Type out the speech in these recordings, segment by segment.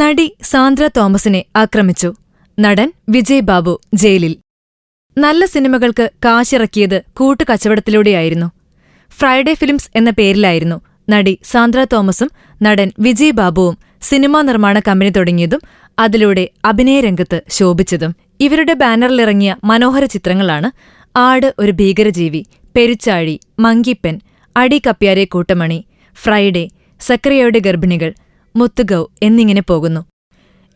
നടി സാന്ദ്ര തോമസിനെ ആക്രമിച്ചു. നടൻ വിജയ് ബാബു ജയിലിൽ. നല്ല സിനിമകൾക്ക് കാശിറക്കിയത് കൂട്ടുകച്ചവടത്തിലൂടെയായിരുന്നു. ഫ്രൈഡേ ഫിലിംസ് എന്ന പേരിലായിരുന്നു നടി സാന്ദ്ര തോമസും നടൻ വിജയ് ബാബുവും സിനിമാ നിർമ്മാണ കമ്പനി തുടങ്ങിയതും അതിലൂടെ അഭിനയരംഗത്ത് ശോഭിച്ചതും. ഇവരുടെ ബാനറിലിറങ്ങിയ മനോഹര ചിത്രങ്ങളാണ് ആട് ഒരു ഭീകരജീവി പെരുച്ചാഴി മങ്കിപ്പെൻ അടി കപ്പ്യാരെ കൂട്ടമണി ഫ്രൈഡേ സക്രിയയുടെ ഗർഭിണികൾ മുത്തുഗൗ എന്നിങ്ങനെ പോകുന്നു.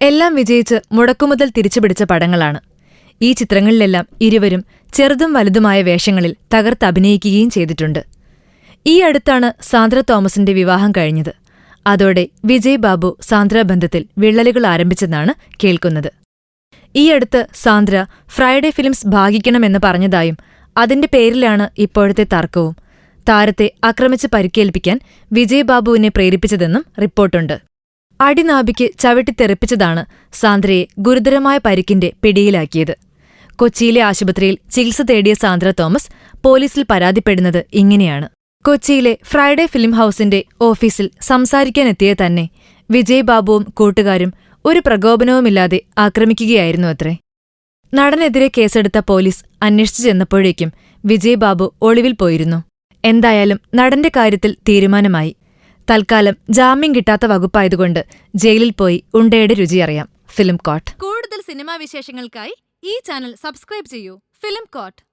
എല്ലാം വിജയിച്ച് മുടക്കുമുതൽ തിരിച്ചുപിടിച്ച പടങ്ങളാണ്. ഈ ചിത്രങ്ങളിലെല്ലാം ഇരുവരും ചെറുതും വലുതുമായ വേഷങ്ങളിൽ തകർത്ത് അഭിനയിക്കുകയും ചെയ്തിട്ടുണ്ട്. ഈ അടുത്താണ് സാന്ദ്ര തോമസിന്റെ വിവാഹം കഴിഞ്ഞത്. അതോടെ വിജയ് ബാബു സാന്ദ്ര ബന്ധത്തിൽ വിള്ളലുകൾ ആരംഭിച്ചെന്നാണ് കേൾക്കുന്നത്. ഈ അടുത്ത് സാന്ദ്ര ഫ്രൈഡേ ഫിലിംസ് ഭാഗിക്കണമെന്ന് പറഞ്ഞതായും അതിന്റെ പേരിലാണ് ഇപ്പോഴത്തെ തർക്കവും. താരത്തെ ആക്രമിച്ച് പരിക്കേൽപ്പിക്കാൻ വിജയ് ബാബുവിനെ പ്രേരിപ്പിച്ചതെന്നും റിപ്പോർട്ടുണ്ട്. അടിനാഭിക്ക് ചവിട്ടിത്തെറിപ്പിച്ചതാണ് സാന്ദ്രയെ ഗുരുതരമായ പരിക്കിന്റെ പിടിയിലാക്കിയത്. കൊച്ചിയിലെ ആശുപത്രിയിൽ ചികിത്സ തേടിയ സാന്ദ്ര തോമസ് പോലീസിൽ പരാതിപ്പെടുന്നത് ഇങ്ങനെയാണ്. കൊച്ചിയിലെ ഫ്രൈഡേ ഫിലിം ഹൗസിന്റെ ഓഫീസിൽ സംസാരിക്കാനെത്തിയ തന്നെ വിജയ് ബാബുവും കൂട്ടുകാരും ഒരു പ്രകോപനവുമില്ലാതെ ആക്രമിക്കുകയായിരുന്നു അത്രേ. നടനെതിരെ കേസെടുത്ത പോലീസ് അന്വേഷിച്ചു ചെന്നപ്പോഴേക്കും വിജയ് ബാബു ഒളിവിൽ പോയിരുന്നു. എന്തായാലും നടന്റെ കാര്യത്തിൽ തീരുമാനമായി. തൽക്കാലം ജാമ്യം കിട്ടാത്ത വകുപ്പായതുകൊണ്ട് ജയിലിൽ പോയി ഉണ്ടയുടെ രുചിയറിയാം ഫിലിം കോട്ട്. കൂടുതൽ സിനിമാ വിശേഷങ്ങൾക്കായി ഈ ചാനൽ സബ്സ്ക്രൈബ് ചെയ്യൂ. Film coat.